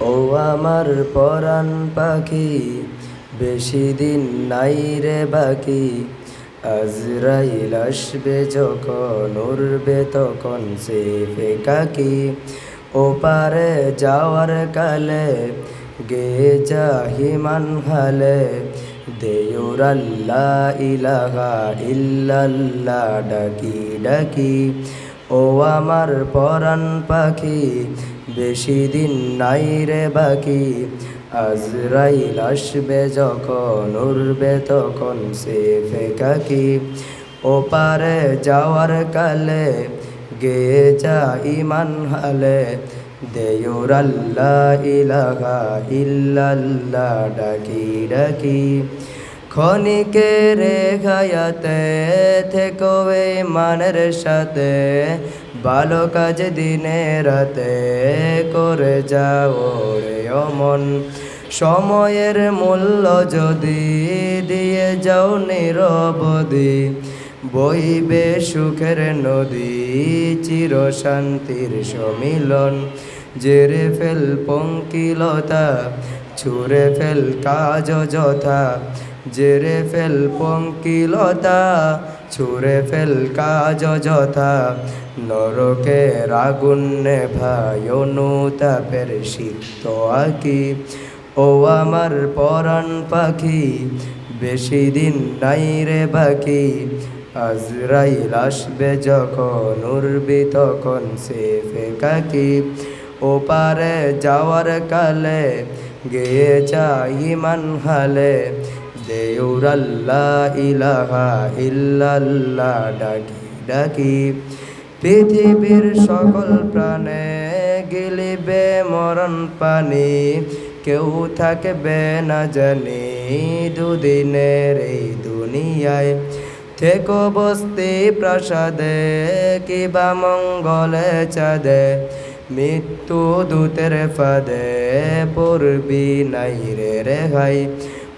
ও আমার পরাণ পাখি, বেশি দিন নাই রে বাকি। আজরাইল আসবে যখন উড়বে তখন সে ফেকাকি পারে যাওয়ার কালে গে যাহিমান হালে দেউর আল্লাহ ইলাহা ইল্লাল্লাহ ডাকি ডাকি। ও আমার পরাণ পাখি বেশি দিন নাই রে বাকি। আজরাইল আসবে যখন, উড়বে তখন সে ফেকাকি ও পারে যাওয়ার কালে গে যা ইমান হালে। দেয়ুর আল্লাহ ইলাহা ইল্লাল্লাহ ডাকি ডাকি। ক্ষণিকে রেখায়াতে থেকো এই মানের সাথে। ভালো কাজ দিনে রাতে করে যাও রে অমন। সময়ের মূল্য যদি দিয়ে যাও নিরবধি, বইবে সুখের নদী চির শান্তির সম্মিলন জেরে ফেল পঙ্কিলতা, ছুঁড়ে ফেল কাজ যথা। জেরে ফেল পঙ্কিলতা ছুঁড়ে ফেল কাজ যথা নরকে রাগুন্নে ভাই, অনুতাপের শীত আঁকি। ও আমার পরাণ পাখি, বেশি দিন নাই রে বাকি। আজরাইল আসবে যখন উর্বি তখন সে ফেকাকি ও পারে যাওয়ার কালে, গেয়ে চাই মান হালে। দেউর আল্লাহ ইলাহা ইল্লাল্লাহ ডাকি ডাকি পৃথিবীর সকল প্রাণে গিলিবে মরণ পানি। কেউ থাকবে না জানি দুদিনের এই দুনিয়ায়। থেকো বস্তি প্রাসাদে, কিবা মঙ্গলে চাঁদে। মৃত্যু দূতের ফাদে, পড়বি নাই রে রেহাই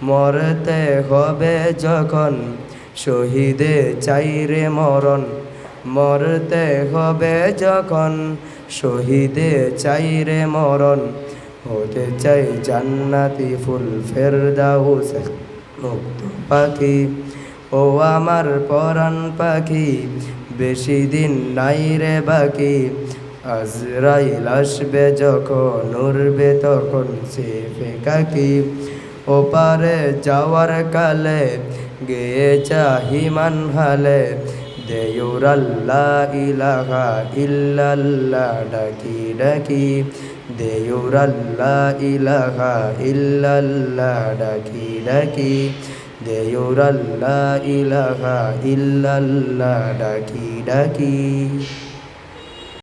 মরতে হবে যখন। শহীদে চাই রে মরণ। মরতে হবে যখন। শহীদে চাই রে মরণ। হতে চাই জান্নাতি ফুল, ফেরদাউস মুক্ত পাখি। ও আমার পরাণ পাখি, বেশি দিন নাই রে বাকি। আজরাইল আসবে যখন, উড়বে তখন সে ফেকাকি ও পারে যাওয়ার কালে, গেয়ে চাহিমান হালে দেউর আল্লাহ ইলাহা ইল্লাল্লাহ, ডাকি ডাকি দেউর আল্লাহ ইলাহা ইল্লাল্লাহ, ডাকি ডাকি দেউর আল্লাহ ইলাহা ইল্লাল্লাহ, ডাকি ডাকি।